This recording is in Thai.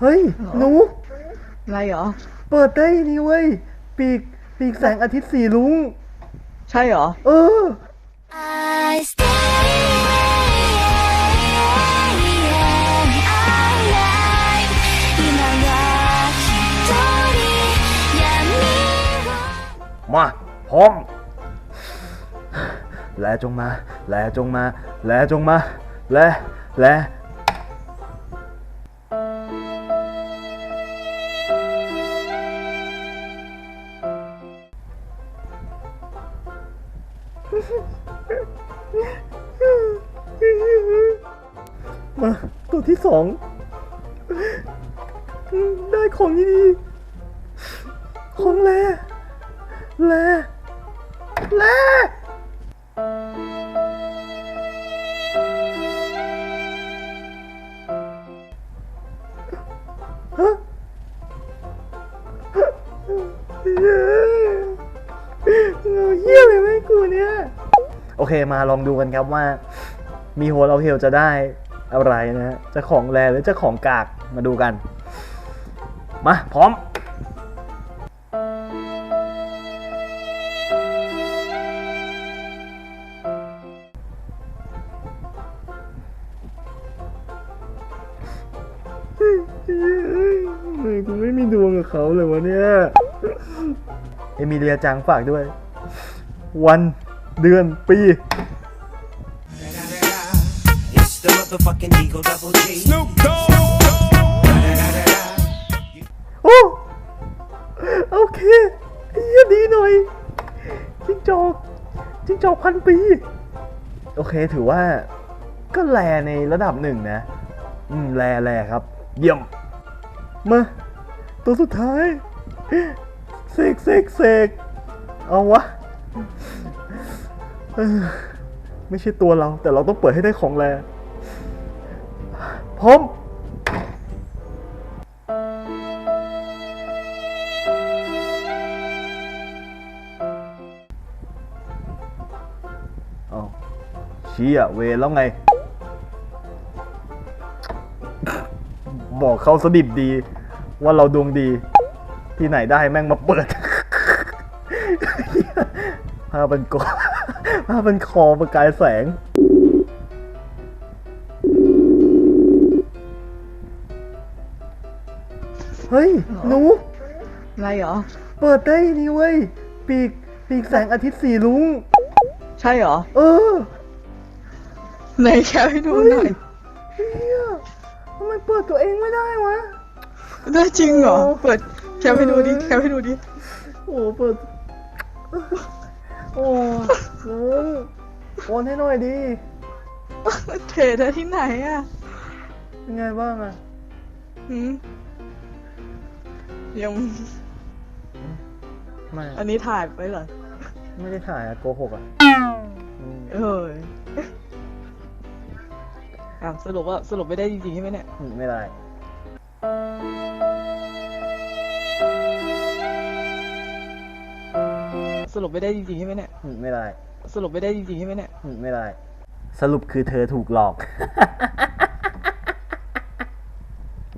เฮ้ย หนู อะไรเหรอ เปิดได้นี่เว้ย ปีก ปีกแสงอาทิตย์สีลุง ใช่เหรอ เออ I stay alive 今は一人闇を มา พร้อม แลจงมา แลจงมา แลจงมา แล แล มาตัวที่สอง ได้ของดีๆของแลแลแลฮะเย้เงาเยี่ยเลยไหมกูเนี่ย โอเคมาลองดูกันครับว่า มีโฮลเอาเฮลจะได้อะไรนะฮะจะของแรหรือจะของกากมาดูกัน มา พร้อมมึงกูไม่มีดวงกับเขาเลยวะเนี่ย เอมิเลียจังฝากด้วย วัน เดือนปี It's the motherfucking Eagle Double G. Snoop โอ้โอเคไอ้เหี้ยดีหน่อยจิ้งจอกจิ้งจอกพันปี โอเคถือว่า ก็แลในระดับหนึ่งนะ อืม แลแลครับ เยี่ยม มา ตัวสุดท้าย เสกเสกเสกเอาวะ ไม่ใช่ตัวเรา แต่เราต้องเปิดให้ได้ของแลพร้อมเอาเชี้อะเวรแล้วไง บอกเขาสดิบดี ว่าเราดวงดี ที่ไหนได้แม่งมาเปิดผ้าเป็นกอ ผ้าเป็นคอประกายแสง เฮ้ย หนู อะไรเหรอ เปิดได้นี่เว้ย ปีก ปีกแสงอาทิตย์สีลุงใช่เหรอเออไหนแคปให้ดูหน่อยเฮียทำไมเปิดตัวเองไม่ได้วะ ได้จริงเหรอโอ้เปิดแคปให้ดูดิแคปให้ดูดิ โอ้เปิด โอ้มึงโอนให้หน่อยดิเทรดได้ที่ไหนอะเป็นไงบ้างอะหืมยังไม่อันนี้ถ่ายไปเหรอ ไม่ได้ถ่ายอะโกหกอะอืมเอ้ยอะสรุปว่าสรุปไม่ได้จริงๆใช่ไหมเนี่ย ไม่ได้ รุปไม่ได้จริงๆใช่ไหมเนี่ยไม่ได้ สรุปไม่ได้จริงๆใช่ไหมเนี่ยไม่ได้ สรุปคือเธอถูกหลอก